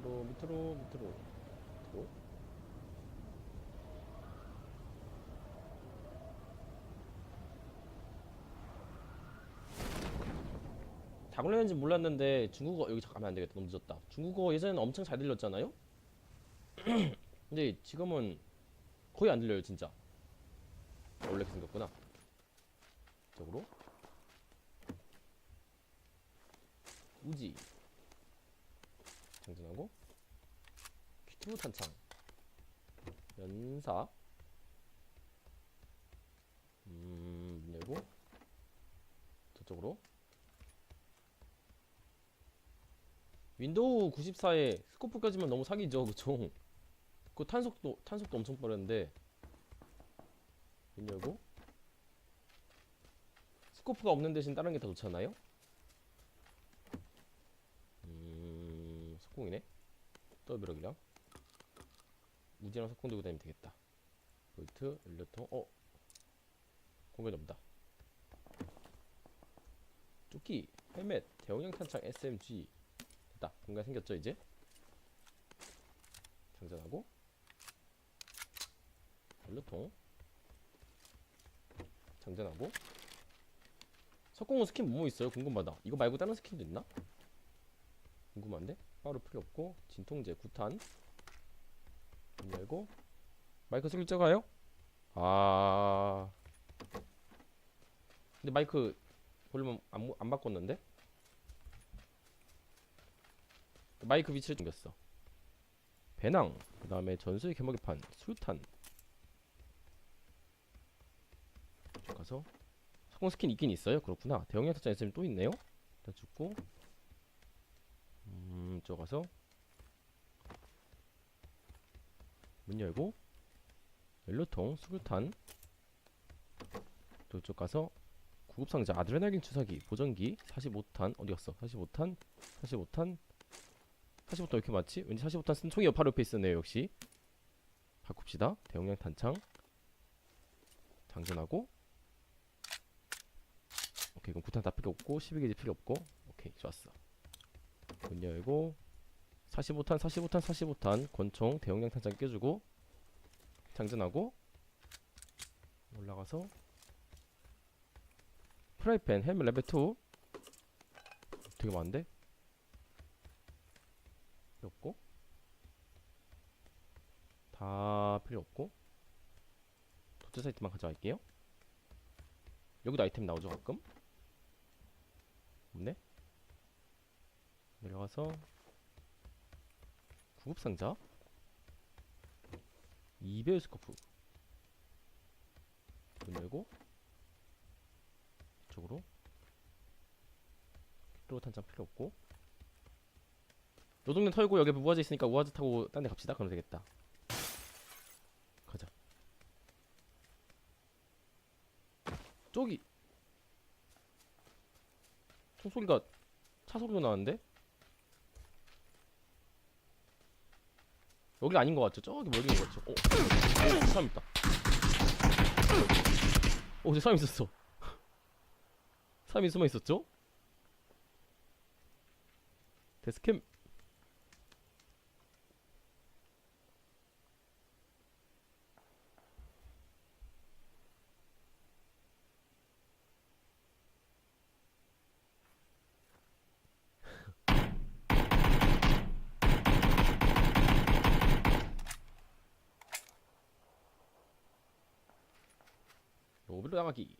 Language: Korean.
밑으로 밑으로 밑으로. 밑으로. 다 걸렸는지 몰랐는데 중국어 여기 잠깐만 안 되겠다. 너무 늦었다. 중국어 예전에는 엄청 잘 들렸잖아요? 근데 지금은 거의 안 들려요 진짜. 원래 생겼구나. 이쪽으로. 우지. 장전하고 퀴투 탄창. 연사. 음문 열고. 저쪽으로. 윈도우 94에 스코프까지만 너무 사기죠 그쵸 그 탄속도 탄속도 엄청 빠른데. 문 열고. 스코프가 없는 대신 다른 게 더 좋잖아요? 음 석궁이네. 더블럭이랑 우지랑 석궁 들고 다니면 되겠다. 볼트 연료통. 어? 공간이 없다. 조끼 헬멧 대용량 탄창 SMG 됐다. 공간 생겼죠 이제? 장전하고. 연료통. 장전하고. 석공호 스킨 뭐뭐 있어요? 궁금하다. 이거 말고 다른 스킨도 있나? 궁금한데? 빠루 필요 없고. 진통제 구탄. 문 열고 마이크 작아요? 아. 근데 마이크 볼륨 안, 모- 안 바꿨는데? 마이크 위치를 옮겼어. 배낭 그 다음에 전수의 개먹이판 술탄. 쭉 가서 성공 스킨 있긴 있어요. 그렇구나. 대용량 타짜 있으면 또 있네요. 일단 죽고. 음, 이쪽 가서 문 열고 연료통, 수류탄 또 이쪽 가서 구급상자 아드레날린 주사기 보정기 45탄 어디 갔어? 45탄 45탄 45탄 왜 이렇게 많지? 왠지 45탄 쓴 총이 바로 옆에 있었네요 역시. 바꿉시다. 대용량 탄창. 장전하고. 오케이 그럼 구탄 다 필요 없고 12게이지 필요 없고. 오케이 좋았어. 문 열고 45탄 45탄 45탄. 권총 대용량 탄창 껴주고 장전하고 올라가서. 프라이팬 헬멧 레벨 2 되게 많은데? 필요 없고. 다 필요 없고. 도체 사이트만 가져갈게요. 여기도 아이템 나오죠 가끔? 없네? 내려가서 구급상자? 2배율 스코프. 문 열고? 이쪽으로? 로 탄창 필요 없고. 요 동네 털고 여기 우아즈 있으니까 우아즈 타고 딴 데 갑시다. 그러면 되겠다. 가자. 저기! 총소리가 차 소리가 나는데 여기 아닌 것 같죠? 저기 멀리 있는 것 같죠? 어? 어 사람 있다 어, 저 사람 있었어 사람이 숨어 있었죠? 데스캠 로비로 나가기